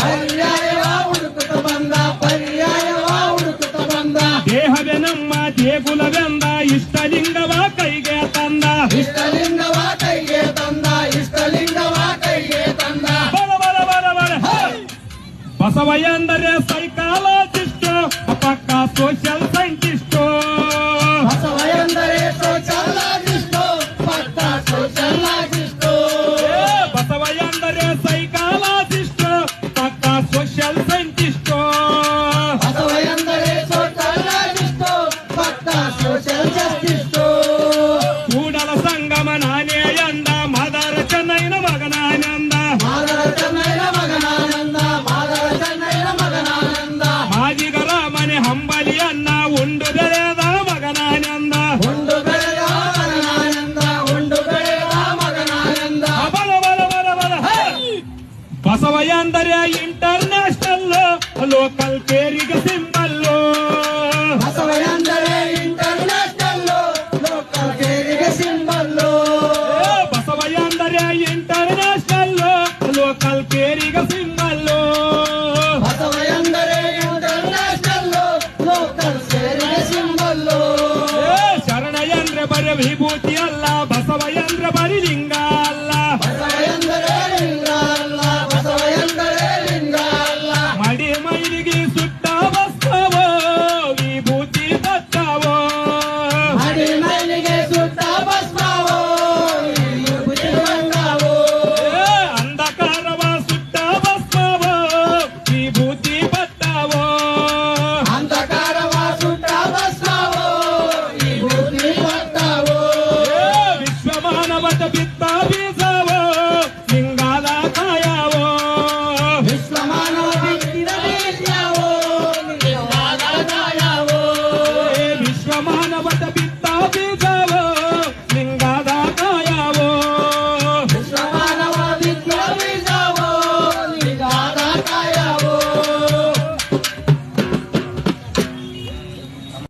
ಪರ್ಯಾಯವ ಹುಡುಕುತ್ತ ಬಂದ ಪರ್ಯಾಯವ ಹುಡುಕುತ್ತ ಬಂದ. ದೇಹವೆನಮ್ಮ ದೇಗುಲವೆಂದ ಇಷ್ಟಲಿಂಗವ ಕೈಗೆ ತಂದ. ಇಷ್ಟಲಿಂಗವ ಕೈಗೆ ತಂದ ಇಷ್ಟಲಿಂಗವ ಕೈಗೆ ತಂದ. ಬರ ಬರ ಬರ ಬರ. ಅಂದರೆ ಸೈಕಾಲಜಿಸ್ಟು shall ಬಸವಯಾಂದರ ಇಂಟರ್ನ್ಯಾಷನಲ್ ಲೋಕಲ್ ಕೇರಿಗ ಸಿಂಬಲ್ ಬಸವಯಾಂದರ ಇಂಟರ್ನ್ಯಾಷನಲ್ ಲೋಕಲ್ ಕೇರಿಗ ಸಿಂಬಲ್ ಬಸವಯಾಂದರ ಇಂಟರ್ನ್ಯಾಷನಲ್ ಲೋಕಲ್ ಕೇರಿಗ ಸಿಂಬಲ್ ಬಸವಯಾಂದರ ಇಂಟರ್ನ್ಯಾಷನಲ್ ಲೋಕಲ್ ಕೇರಿಗ ಸಿಂಬಲ್ ಶರಣಯಂದ್ರ ಬರ ವಿಭೂತಿ ಅಲ್ಲ ಬಸವಯಂದ್ರ ಬರಿ what the bit